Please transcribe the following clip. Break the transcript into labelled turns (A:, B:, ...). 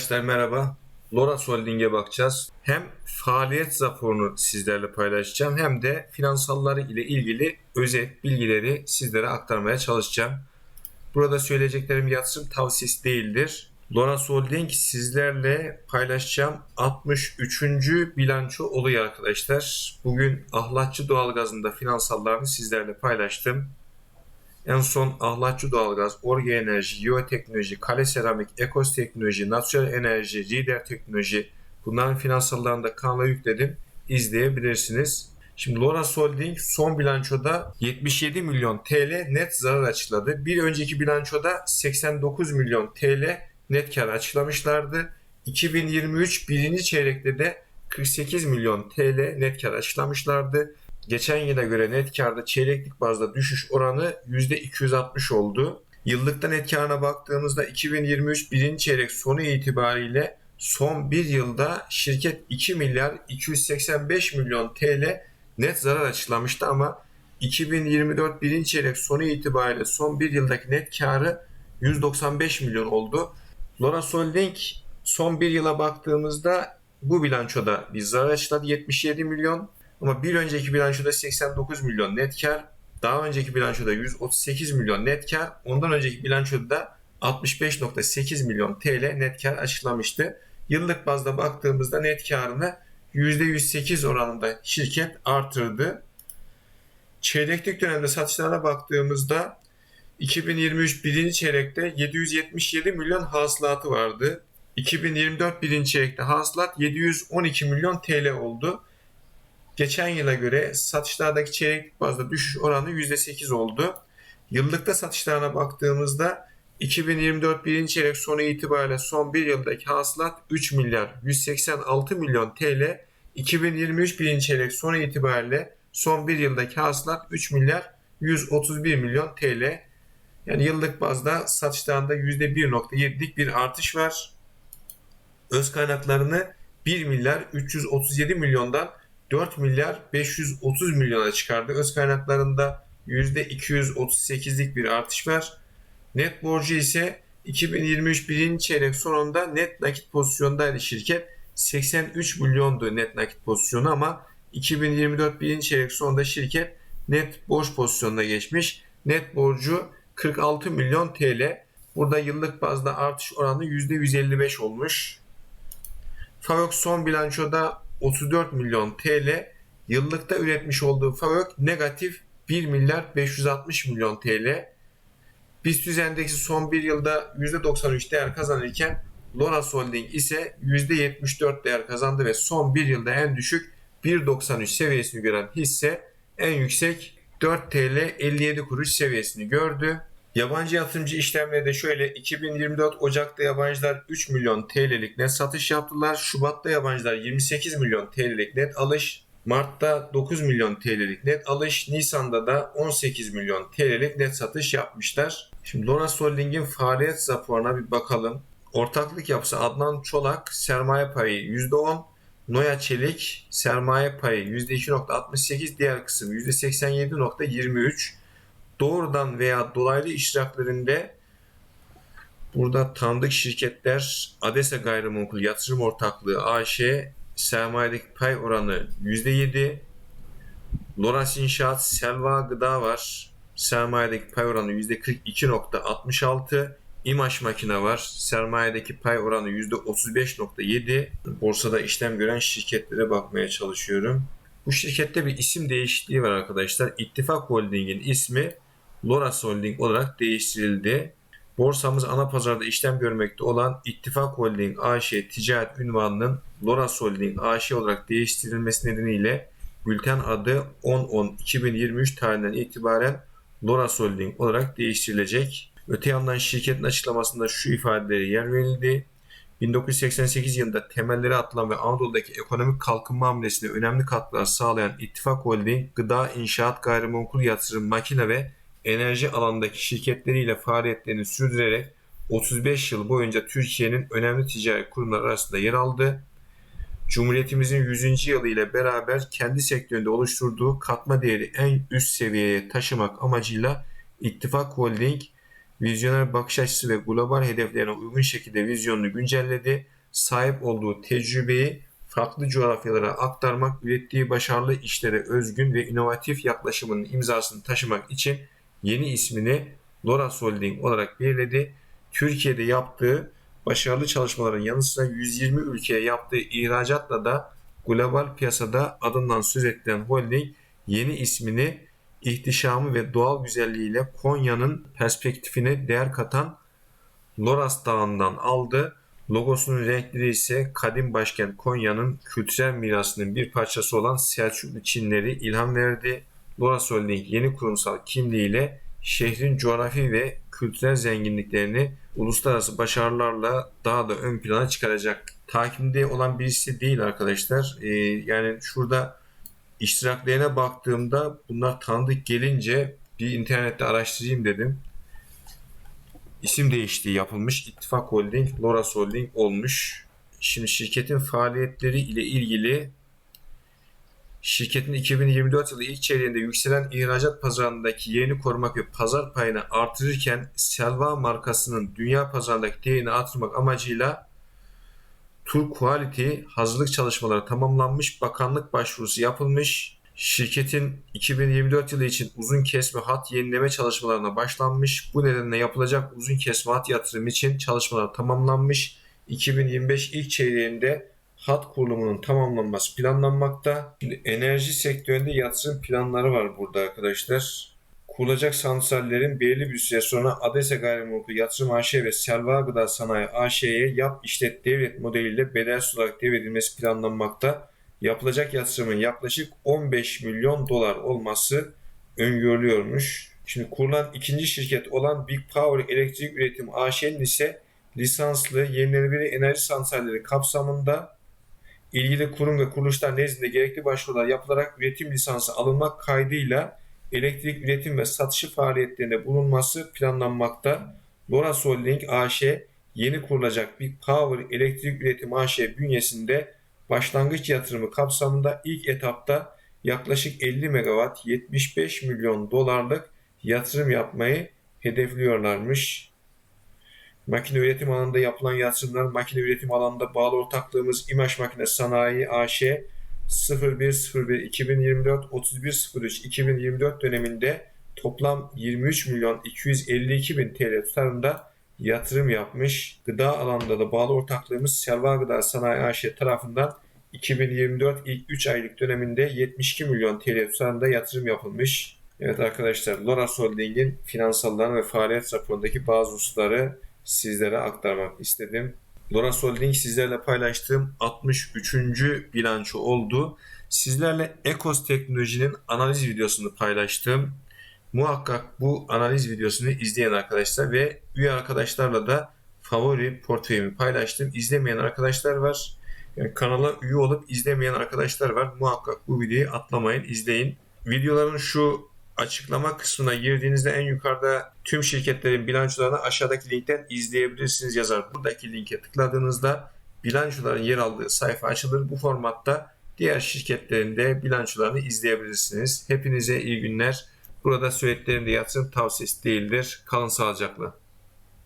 A: Arkadaşlar merhaba. Loras Holding'e bakacağız. Hem faaliyet raporunu sizlerle paylaşacağım hem de finansalları ile ilgili özet bilgileri sizlere aktarmaya çalışacağım. Burada söyleyeceklerim yatırım tavsiyesi değildir. Loras Holding sizlerle paylaşacağım 63. bilanço oluyor arkadaşlar. Bugün Ahlatçı Doğalgaz'ın da finansallarını sizlerle paylaştım. En son Ahlatçı Doğalgaz, Orge Enerji, Geoteknoloji, Kale Seramik, Ekos Teknoloji, Nasyonel Enerji, Lider Teknoloji bunların finansallarını da kanala yükledim. İzleyebilirsiniz. Şimdi Loras Holding son bilançoda 77 milyon TL net zarar açıkladı. Bir önceki bilançoda 89 milyon TL net kar açıklamışlardı. 2023 birinci çeyrekte de 48 milyon TL net kar açıklamışlardı. Geçen yıla göre net karda çeyreklik bazda düşüş oranı %260 oldu. Yıllıkta net karına baktığımızda 2023 birinci çeyrek sonu itibariyle son bir yılda şirket 2 milyar 285 milyon TL net zarar açıklamıştı ama 2024 birinci çeyrek sonu itibariyle son bir yıldaki net karı 195 milyon oldu. Loras Holding son bir yıla baktığımızda bu bilançoda bir zarar açıkladı 77 milyon. Ama bir önceki bilançoda 89 milyon net kar, daha önceki bilançoda 138 milyon net kar, ondan önceki bilançoda da 65.8 milyon TL net kar açıklamıştı. Yıllık bazda baktığımızda net karını %108 oranında şirket artırdı. Çeyreklik dönemde satışlarına baktığımızda 2023 birinci çeyrekte 777 milyon hasılatı vardı. 2024 birinci çeyrekte hasılat 712 milyon TL oldu. Geçen yıla göre satışlardaki çeyreklik bazda düşüş oranı %8 oldu. Yıllıkta satışlarına baktığımızda 2024 birinci çeyrek sonu itibariyle son bir yıldaki hasılat 3 milyar 186 milyon TL. 2023 birinci çeyrek sonu itibariyle son bir yıldaki hasılat 3 milyar 131 milyon TL. Yani yıllık bazda satışlarında %1.7'lik bir artış var. Öz kaynaklarını 1 milyar 337 milyondan 4 milyar 530 milyona çıkardı. Öz kaynaklarında %238'lik bir artış var. Net borcu ise 2023 birinci çeyrek sonunda net nakit pozisyondaydı şirket. 83 milyondu net nakit pozisyonu ama 2024 birinci çeyrek sonunda şirket net borç pozisyonuna geçmiş. Net borcu 46 milyon TL. Burada yıllık bazda artış oranı %155 olmuş. Favok son bilançoda 34 milyon TL yıllıkta üretmiş olduğu FAVÖK negatif 1 milyar 560 milyon TL. BIST endeksi son bir yılda %93 değer kazanırken Loras Holding ise %74 değer kazandı ve son bir yılda en düşük 1.93 seviyesini gören hisse en yüksek 4 TL 57 kuruş seviyesini gördü. Yabancı yatırımcı işlemleri şöyle 2024 Ocak'ta yabancılar 3 milyon TL'lik net satış yaptılar. Şubat'ta yabancılar 28 milyon TL'lik net alış. Mart'ta 9 milyon TL'lik net alış. Nisan'da da 18 milyon TL'lik net satış yapmışlar. Şimdi Loras Holding'in faaliyet raporuna bir bakalım. Ortaklık yapısı Adnan Çolak sermaye payı %10. Noya Çelik sermaye payı %2.68 diğer kısım %87.23 doğrudan veya dolaylı iştiraklerinde burada tanıdık şirketler Adesa Gayrimenkul Yatırım Ortaklığı AŞ sermayedeki pay oranı %7. Loras İnşaat Selva Gıda var. Sermayedeki pay oranı %42.66. İmaş makine var. Sermayedeki pay oranı %35.7. Borsada işlem gören şirketlere bakmaya çalışıyorum. Bu şirkette bir isim değişikliği var arkadaşlar. İttifak Holding'in ismi Loras Holding olarak değiştirildi. Borsamız ana pazarda işlem görmekte olan İttifak Holding AŞ ticaret ünvanının Loras Holding AŞ olarak değiştirilmesi nedeniyle bülten adı 10-10-2023 tarihinden itibaren Loras Holding olarak değiştirilecek. Öte yandan şirketin açıklamasında şu ifadeleri yer verildi. 1988 yılında temelleri atılan ve Anadolu'daki ekonomik kalkınma hamlesine önemli katkılar sağlayan İttifak Holding, gıda, inşaat, gayrimenkul yatırım, makine ve enerji alanındaki şirketleriyle faaliyetlerini sürdürerek 35 yıl boyunca Türkiye'nin önemli ticari kurumlar arasında yer aldı. Cumhuriyetimizin 100. yılı ile beraber kendi sektöründe oluşturduğu katma değeri en üst seviyeye taşımak amacıyla İttifak Holding vizyoner bakış açısı ve global hedeflerine uygun şekilde vizyonunu güncelledi. Sahip olduğu tecrübeyi farklı coğrafyalara aktarmak, ürettiği başarılı işlere özgün ve inovatif yaklaşımının imzasını taşımak için yeni ismini Loras Holding olarak belirledi. Türkiye'de yaptığı başarılı çalışmaların yanı sıra 120 ülkeye yaptığı ihracatla da global piyasada adından söz edilen holding yeni ismini ihtişamı ve doğal güzelliğiyle Konya'nın perspektifine değer katan Loras Dağı'ndan aldı. Logosunun renkleri ise kadim başkent Konya'nın kültürel mirasının bir parçası olan Selçuklu Çinleri ilham verdi. Loras Holding yeni kurumsal kimliğiyle şehrin coğrafi ve kültürel zenginliklerini uluslararası başarılarla daha da ön plana çıkaracak. Takimde olan birisi değil arkadaşlar. Ee, yani şurada iştiraklerine baktığımda bunlar tanıdık gelince bir internette araştırayım dedim. İsim değişikliği yapılmış. İttifak Holding, Loras Holding olmuş. Şimdi şirketin faaliyetleri ile ilgili şirketin 2024 yılı ilk çeyreğinde yükselen ihracat pazarındaki yerini korumak ve pazar payını artırırken Selva markasının dünya pazarındaki değerini artırmak amacıyla Tur Quality hazırlık çalışmaları tamamlanmış, bakanlık başvurusu yapılmış. Şirketin 2024 yılı için uzun kesme hat yenileme çalışmalarına başlanmış. Bu nedenle yapılacak uzun kesme hat yatırım için çalışmalar tamamlanmış. 2025 ilk çeyreğinde hat kurulumunun tamamlanması planlanmakta. Şimdi enerji sektöründe yatırım planları var burada arkadaşlar. Kurulacak santrallerin belirli bir süre sonra ADESE Gayrimenkul Yatırım AŞ ve Selva Gıda Sanayi AŞ'ye yap işlet devlet modeliyle bedelsiz olarak devredilmesi planlanmakta. Yapılacak yatırımın yaklaşık 15 milyon dolar olması öngörülüyormuş. Şimdi kurulan ikinci şirket olan Big Power Elektrik Üretim AŞ'nin ise lisanslı yenilenebilir enerji santralleri kapsamında ilgili kurum ve kuruluşlar nezdinde gerekli başvurular yapılarak üretim lisansı alınmak kaydıyla elektrik üretim ve satışı faaliyetlerinde bulunması planlanmakta. Loras Holding AŞ yeni kurulacak bir Power Elektrik Üretim AŞ bünyesinde başlangıç yatırımı kapsamında ilk etapta yaklaşık 50 megawatt 75 milyon dolarlık yatırım yapmayı hedefliyorlarmış. Makine üretim alanında yapılan yatırımlar makine üretim alanında bağlı ortaklığımız İMAŞ Makine Sanayi AŞ 01.01.2024 31.03.2024 döneminde toplam 23 milyon 252 bin TL tutarında yatırım yapmış. Gıda alanında da bağlı ortaklığımız Selva Gıda Sanayi AŞ tarafından 2024 ilk 3 aylık döneminde 72 milyon TL tutarında yatırım yapılmış. Evet arkadaşlar Loras Holding'in finansallarını ve faaliyet raporundaki bazı hususları sizlere aktarmak istedim. Loras Holding sizlerle paylaştığım 63. bilanço oldu. Sizlerle Ekos Teknoloji'nin analiz videosunu paylaştım. Muhakkak bu analiz videosunu izleyen arkadaşlar ve üye arkadaşlarla da favori portföyümü paylaştım. İzlemeyen arkadaşlar var. Yani kanala üye olup izlemeyen arkadaşlar var. Muhakkak bu videoyu atlamayın, izleyin. Videoların şu açıklama kısmına girdiğinizde en yukarıda tüm şirketlerin bilançolarını aşağıdaki linkten izleyebilirsiniz yazar. Buradaki linke tıkladığınızda bilançoların yer aldığı sayfa açılır. Bu formatta diğer şirketlerin de bilançolarını izleyebilirsiniz. Hepinize iyi günler. Burada söylediklerim de yatırım tavsiyesi değildir. Kalın sağlıcakla.